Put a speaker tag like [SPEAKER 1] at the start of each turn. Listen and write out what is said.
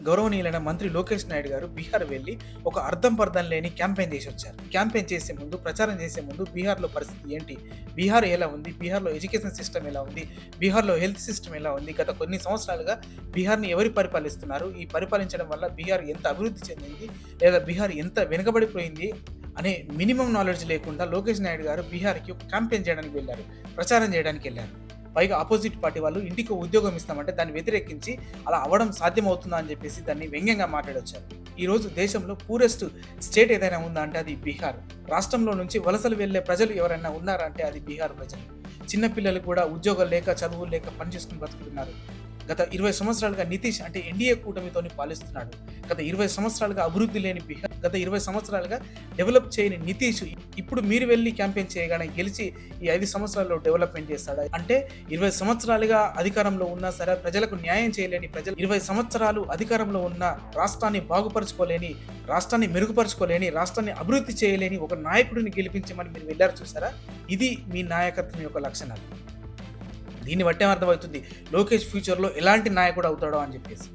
[SPEAKER 1] గౌరవనీయులైన మంత్రి లోకేష్ నాయుడు గారు బీహార్ వెళ్ళి ఒక అర్థం పర్థం లేని క్యాంపెయిన్ చేసి వచ్చారు. క్యాంపెయిన్ చేసే ముందు ప్రచారం చేసే ముందు బీహార్లో పరిస్థితి ఏంటి? బీహార్ ఎలా ఉంది? బీహార్లో ఎడ్యుకేషన్ సిస్టమ్ ఎలా ఉంది? బీహార్లో హెల్త్ సిస్టమ్ ఎలా ఉంది? గత కొన్ని సంవత్సరాలుగా బీహార్ని ఎవరు పరిపాలిస్తున్నారు? ఈ పరిపాలించడం వల్ల బీహార్ ఎంత అభివృద్ధి చెందింది? లేదా బీహార్ ఎంత వెనుకబడిపోయింది? అనే మినిమం నాలెడ్జ్ లేకుండా లోకేష్ నాయుడు గారు బీహార్కి ఒక క్యాంపెయిన్ చేయడానికి వెళ్ళారు ప్రచారం చేయడానికి వెళ్ళారు. పైగా ఆపోజిట్ పార్టీ వాళ్ళు ఇంటికి ఉద్యోగం ఇస్తామంటే దాన్ని వ్యతిరేకించి అలా అవ్వడం సాధ్యమవుతుందా అని చెప్పేసి దాన్ని వ్యంగ్యంగా మాట్లాడొచ్చారు. ఈ రోజు దేశంలో పూరెస్ట్ స్టేట్ ఏదైనా ఉందా అంటే అది బీహార్. రాష్ట్రంలో నుంచి వలసలు వెళ్ళే ప్రజలు ఎవరైనా ఉన్నారా అంటే అది బీహార్ ప్రజలు. చిన్నపిల్లలు కూడా ఉద్యోగాలు లేక చదువులు లేక పనిచేసుకుని బతుకుతున్నారు. గత ఇరవై సంవత్సరాలుగా నితీష్ అంటే ఎన్డీఏ కూటమితోని పాలిస్తున్నాడు. గత ఇరవై సంవత్సరాలుగా అభివృద్ధి లేని బీహార్ గత ఇరవై సంవత్సరాలుగా డెవలప్ చేయని నితీష్ ఇప్పుడు మీరు వెళ్ళి క్యాంపెయిన్ చేయగానే గెలిచి ఈ ఐదు సంవత్సరాల్లో డెవలప్మెంట్ చేస్తాడు? అంటే ఇరవై సంవత్సరాలుగా అధికారంలో ఉన్నా సరే ప్రజలకు న్యాయం చేయలేని ప్రజలు ఇరవై సంవత్సరాలు అధికారంలో ఉన్న రాష్ట్రాన్ని బాగుపరచుకోలేని రాష్ట్రాన్ని మెరుగుపరచుకోలేని రాష్ట్రాన్ని అభివృద్ధి చేయలేని ఒక నాయకుడిని గెలిపించమని మీరు వెళ్ళారు చూసారా? ఇది మీ నాయకత్వం యొక్క లక్షణాలు. దీన్ని బట్టే అర్థమవుతుంది లోకేష్ ఫ్యూచర్లో ఎలాంటి నాయకుడు అవుతాడో అని చెప్పేసి.